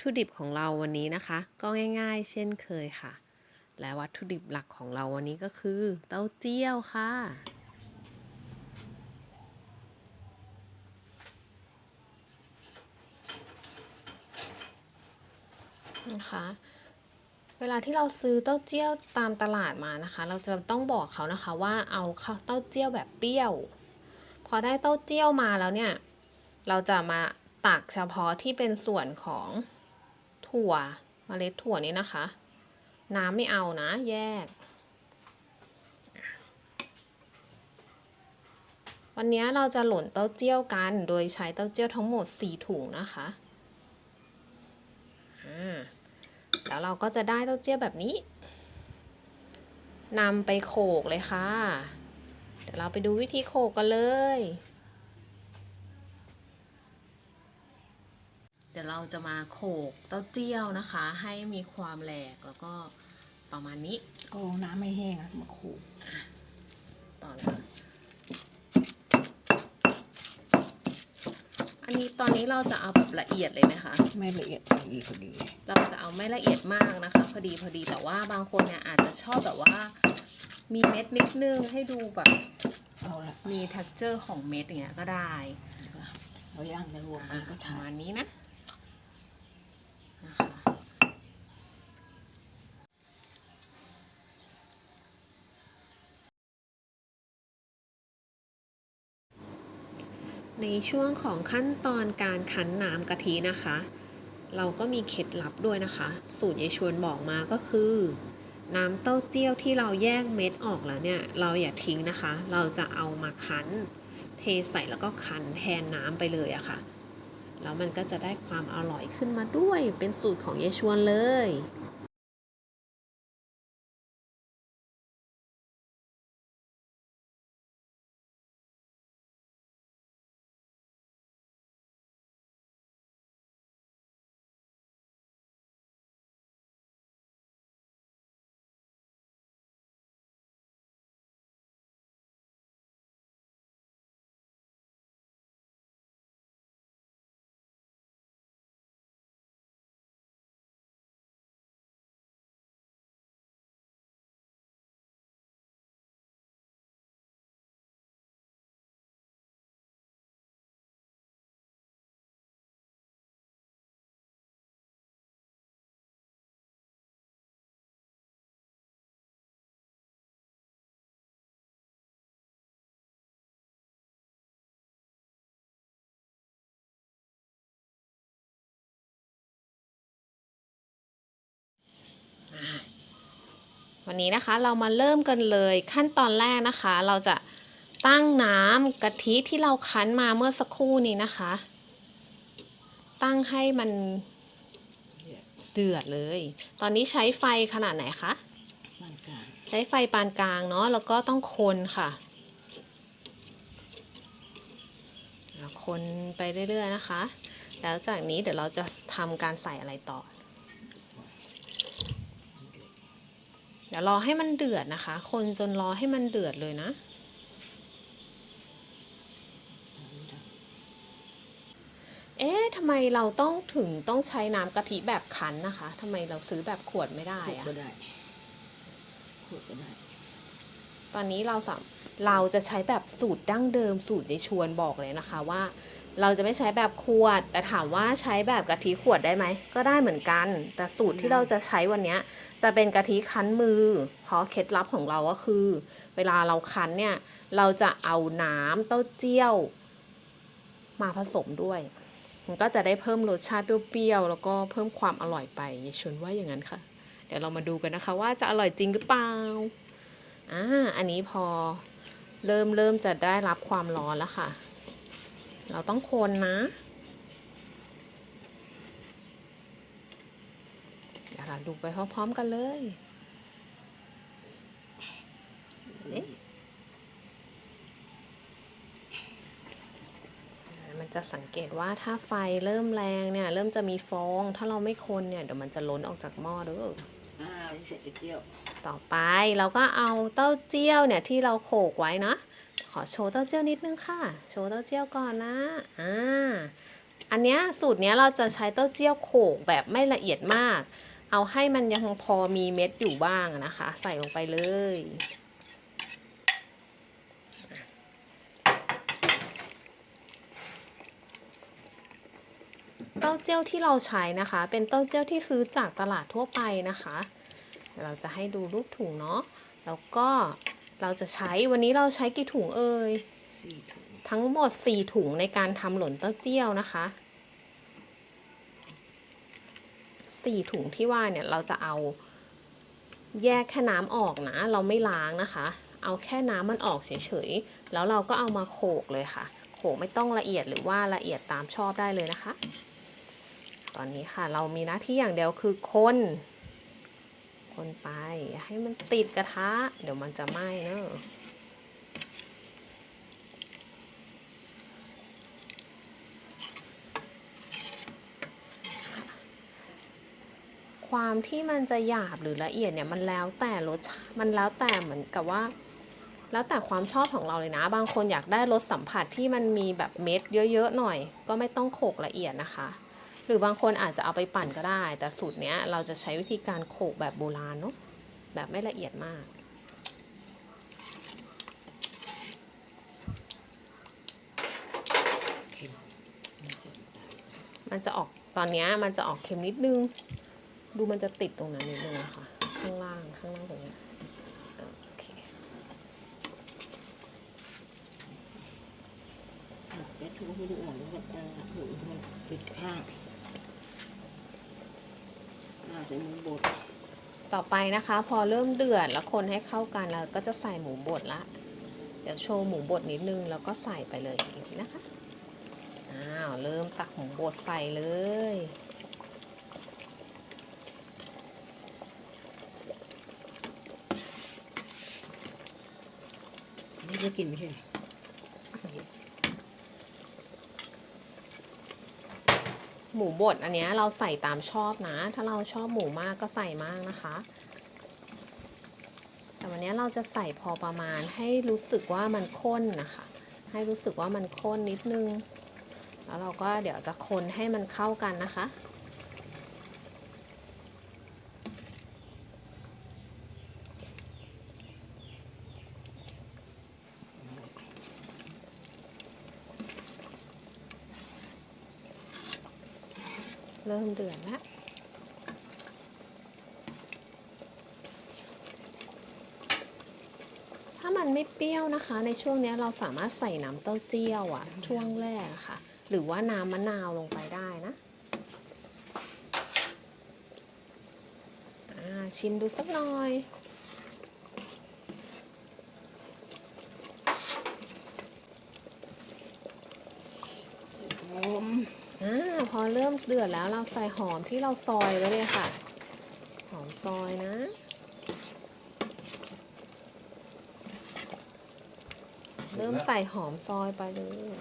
ถุดิบของเราวันนี้นะคะ ก็ง่าย ๆ เช่นเคยค่ะ และวัตถุดิบหลักของเราวันนี้ก็คือ เต้าเจี้ยวค่ะ นะคะเวลาที่เราซื้อเต้าเจี้ยวตามตลาดมานะคะ เราจะต้องบอกเขานะคะว่าเอาเต้าเจี้ยวแบบเปรี้ยว พอได้เต้าเจี้ยวมาแล้วเนี่ย เราจะมาตักเฉพาะที่เป็นส่วนของ ถั่วเมล็ดถั่วนี้นะคะ น้ำไม่เอานะ แยก วันนี้เราจะหล่นเต้าเจี้ยวกัน โดยใช้เต้าเจี้ยวทั้งหมด 4 ถุงนะคะอ่าแล้วเราก็จะได้เต้าเจี้ยวแบบนี้นำไปโขกเลยค่ะ เดี๋ยวเราไปดูวิธีโขกกันเลย เดี๋ยวเราจะมาโขกเต้าเจี้ยวนะคะ ให้มีความแหลกแล้วก็ประมาณนี้ก็น้ำไม่แห้งอะมาขูดต่อเลยอันนี้ตอนนี้เราจะเอาแบบละเอียดเลยนะคะ ไม่ละเอียดดีพอดี เราจะเอาไม่ละเอียดมากนะคะ พอดีพอดีแต่ว่าบางคนเนี่ยอาจจะชอบแบบว่ามีเม็ดนิดนึงให้ดูแบบเอาละมี texture ของเม็ดอย่างเงี้ยก็ได้ เราย่างจะรวมกัอะนก็ประทามาณนี้นะนะคะ ในช่วงของขั้นตอนการคั้นน้ำกะทินะคะ เราก็มีเคล็ดลับด้วยนะคะ สูตรยายชวนบอกมาก็คือ น้ำเต้าเจี้ยวที่เราแยกเม็ดออกแล้วเนี่ย เราอย่าทิ้งนะคะ เราจะเอามาคั้น เทใส่แล้วก็คั้นแทนน้ำไปเลยอะค่ะแล้วมันก็จะได้ความอร่อยขึ้นมาด้วยเป็นสูตรของยายชวนเลย วันนี้นะคะเรามาเริ่มกันเลยขั้นตอนแรกนะคะ เราจะตั้งน้ำกะทิที่เราคั้นมาเมื่อสักครู่นี้นะคะ ตั้งให้มันเดือดเลย ตอนนี้ใช้ไฟขนาดไหนคะบ้านกลางใช้ไฟปานกลางเนาะแล้วก็ต้องคนค่ะอะ คนไปเรื่อยๆนะคะ แล้วจากนี้เดี๋ยวเราจะทำการใส่อะไรต่อ เดี๋ยวรอให้มันเดือดนะคะ คนจนรอให้มันเดือดเลยนะ เอ๊ะทำไมเราต้องถึงต้องใช้น้ำกะทิแบบคั้นนะคะทำไมเราซื้อแบบขวดไม่ได้ขูดอะก็ได้ขูดก็ได้ ตอนนี้เราสามเราจะใช้แบบสูตรดั้งเดิมสูตรในชวนบอกเลยนะคะว่า เราจะไม่ใช้แบบขวด แต่ถามว่าใช้แบบกะทิขวดได้ไหม ก็ได้เหมือนกัน แต่สูตรที่เราจะใช้วันนี้จะเป็นกะทิคั้นมือ เพราะเคล็ดลับของเราก็คือ เวลาเราคั้นเนี่ย เราจะเอาน้ำเต้าเจี้ยว มาผสมด้วย มันก็จะได้เพิ่มรสชาติเปรี้ยวๆแล้วก็เพิ่มความอร่อยไปยายชวนว่าอย่างนั้นค่ะ เดี๋ยวเรามาดูกันนะคะ ว่าจะอร่อยจริงหรือเปล่า อ่า อันนี้พอเริ่มเริ่มจะได้รับความร้อนแล้วค่ะ เราต้องคนนะ เดี๋ยวเราดูไปพร้อมๆกันเลยเอ๊ะมันจะสังเกตว่าถ้าไฟเริ่มแรงเนี่ย เริ่มจะมีฟอง ถ้าเราไม่คนเนี่ยเดี๋ยวมันจะล้นออกจากหม้อเด้วยอ่านี่เสร็จเดียว ต่อไปเราก็เอาเต้าเจี้ยวเนี่ยที่เราโขกไว้นะ ขอโชว์เต้าเจี้ยวนิดนึงค่ะ โชว์เต้าเจี้ยวก่อนนะ อ่า อันเนี้ยสูตรเนี้ยเราจะใช้เต้าเจี้ยวโขกแบบไม่ละเอียดมาก เอาให้มันยังพอมีเม็ดอยู่บ้างนะคะ ใส่ลงไปเลย เต้าเจี้ยวที่เราใช้นะคะ เป็นเต้าเจี้ยวที่ซื้อจากตลาดทั่วไปนะคะเดี๋ยวเราจะให้ดูรูปถุงเนาะ แล้วก็ เราจะใช้วันนี้เราใช้กี่ถุงเอ่ยทั้งหมด4ถุงในการทำหล่นเต้าเจี้ยวนะคะ4ถุงที่ว่าเนี่ยเราจะเอาแยกแค่น้ำออกนะ เราไม่ล้างนะคะ เอาแค่น้ำมันออกเฉยๆ แล้วเราก็เอามาโขกเลยค่ะ โขกไม่ต้องละเอียดหรือว่าละเอียดตามชอบได้เลยนะคะ ตอนนี้ค่ะเรามีหน้าที่อย่างเดียวคือคน คนไป อย่าให้มันติดกระทะ เดี๋ยวมันจะไหม้เนอะความที่มันจะหยาบหรือละเอียดเนี่ยมันแล้วแต่รสมันแล้วแต่เหมือนกับว่า แล้วแต่ความชอบของเราเลยนะ บางคนอยากได้รสสัมผัสที่มันมีแบบเม็ดเยอะๆหน่อย ก็ไม่ต้องโขกละเอียดนะคะ รือบางคนอาจจะเอาไปปั่นก็ได้ แต่สูตรเนี้ยเราจะใช้วิธีการโขกแบบโบราณเนาะแบบไม่ละเอียดมาก มันจะออกตอนนี้มันจะออกเค็มนิดนึง ดูมันจะติดตรงนั้นนิดนึงนะคะข้างล่างข้างล่างตรงนี้ยโอเคแล้วทุกคนอ่อนแล้วก็จะหูมันปิดข้างน่าจะมือบด ต่อไปนะคะ พอเริ่มเดือดแล้วคนให้เข้ากันแล้วก็จะใส่หมูบดละ เดี๋ยวโชว์หมูบดนิดนึงแล้วก็ใส่ไปเลยอีกนะคะอ้าวเริ่มตักหมูบดใส่เลยนี่จะกินไม่ใช่ หมูบดอันเนี้ยเราใส่ตามชอบนะ ถ้าเราชอบหมูมากก็ใส่มากนะคะ แต่วันนี้เราจะใส่พอประมาณให้รู้สึกว่ามันข้นนะคะ ให้รู้สึกว่ามันข้นนิดนึง แล้วเราก็เดี๋ยวจะคนให้มันเข้ากันนะคะ เริ่มเดือดแล้วถ้ามันไม่เปรี้ยวนะคะ ในช่วงเนี้ยเราสามารถใส่น้ำเต้าเจี้ยวอะช่วงแรกอะค่ะ หรือว่าน้ำมะนาวลงไปได้นะอ่าชิมดูสักหน่อย หอม อ่าพอเริ่มเดือดแล้วเราใส่หอมที่เราซอยไว้เลยค่ะ หอมซอยนะ เริ่มใส่หอมซอยไปเลย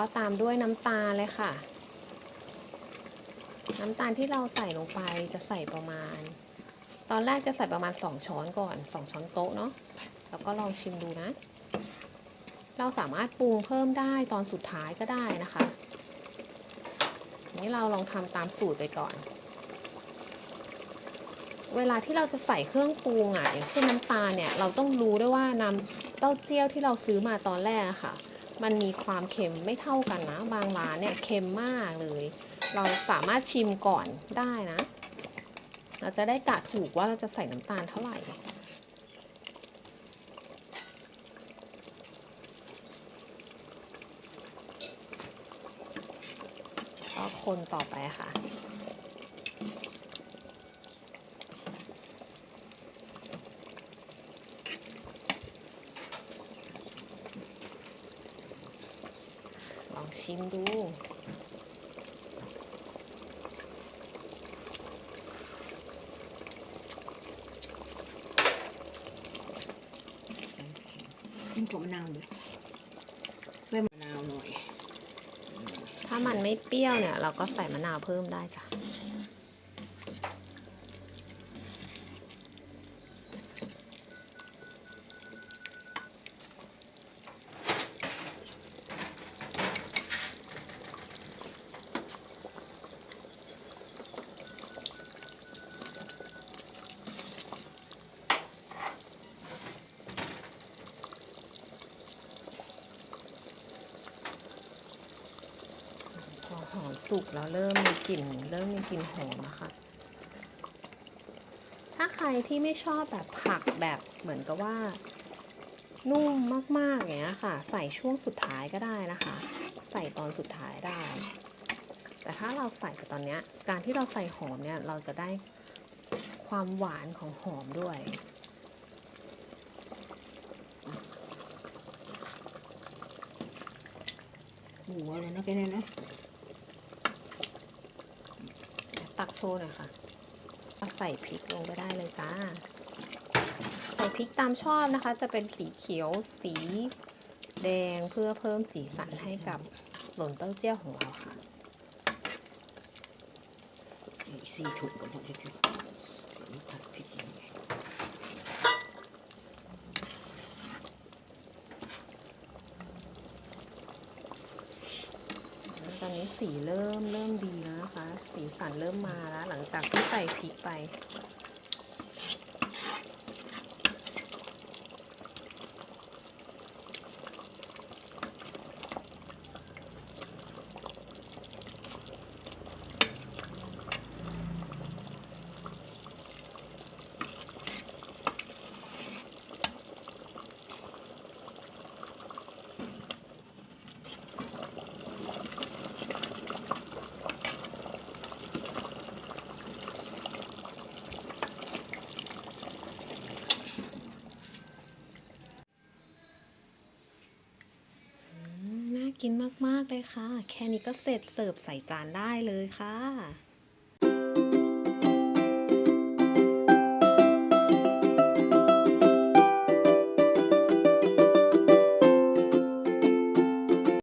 ก็ตามด้วยน้ำตาลเลยค่ะ น้ำตาลที่เราใส่ลงไปจะใส่ประมาณ ตอนแรกจะใส่ประมาณ 2 ช้อนก่อน 2 ช้อนโต๊ะเนาะแล้วก็ลองชิมดูนะ เราสามารถปรุงเพิ่มได้ตอนสุดท้ายก็ได้นะคะนนี้เราลองทำตามสูตรไปก่อนเวลาที่เราจะใส่เครื่องปรุงอะอย่างเช่นน้ำตาลเนี่ยเราต้องรู้ด้วยว่าน้ำเต้าเจี้ยวที่เราซื้อมาตอนแรกอะค่ะ มันมีความเค็มไม่เท่ากันนะ บางร้านเนี่ยเค็มมากเลย เราสามารถชิมก่อนได้นะ เราจะได้กะถูกว่าเราจะใส่น้ำตาลเท่าไหร่ก็คนต่อไปค่ะ องชิมดูเป็นบมะนาวด้วยพิ่มมะนาวหน่อย ถ้ามันไม่เปรี้ยวเนี่ย เราก็ใส่มะนาวเพิ่มได้จ้ะ หอมสุกแล้วเริ่มมีกลิ่น เริ่มมีกลิ่นหอมนะคะ ถ้าใครที่ไม่ชอบแบบผักแบบเหมือนกับว่า นุ่มมากๆอย่างเงี้ยค่ะ ใส่ช่วงสุดท้ายก็ได้นะคะ ใส่ตอนสุดท้ายได้ แต่ถ้าเราใส่ไปตอนเนี้ย การที่เราใส่หอมเนี่ยเราจะได้ความหวานของหอมด้วยหมูอะไรนะแกเนี่ยนะ ตักโชว์หน่อยค่ะเอาใส่พริกลงไปได้เลยจ้า ใส่พริกตามชอบนะคะ จะเป็นสีเขียวสีแดงเพื่อเพิ่มสีสันให้กับหล่นเต้าเจี้ยวของเราค่ะสีถุงก่อนหมดเลยวจะผัดพริกหน่อย อนนี้สีเริ่มเริ่มดีแล้วนะคะ สีสันเริ่มมาแล้ว หลังจากที่ใส่พริกไป กินมากๆเลยค่ะ แค่นี้ก็เสร็จเสิร์ฟใส่จานได้เลยค่ะ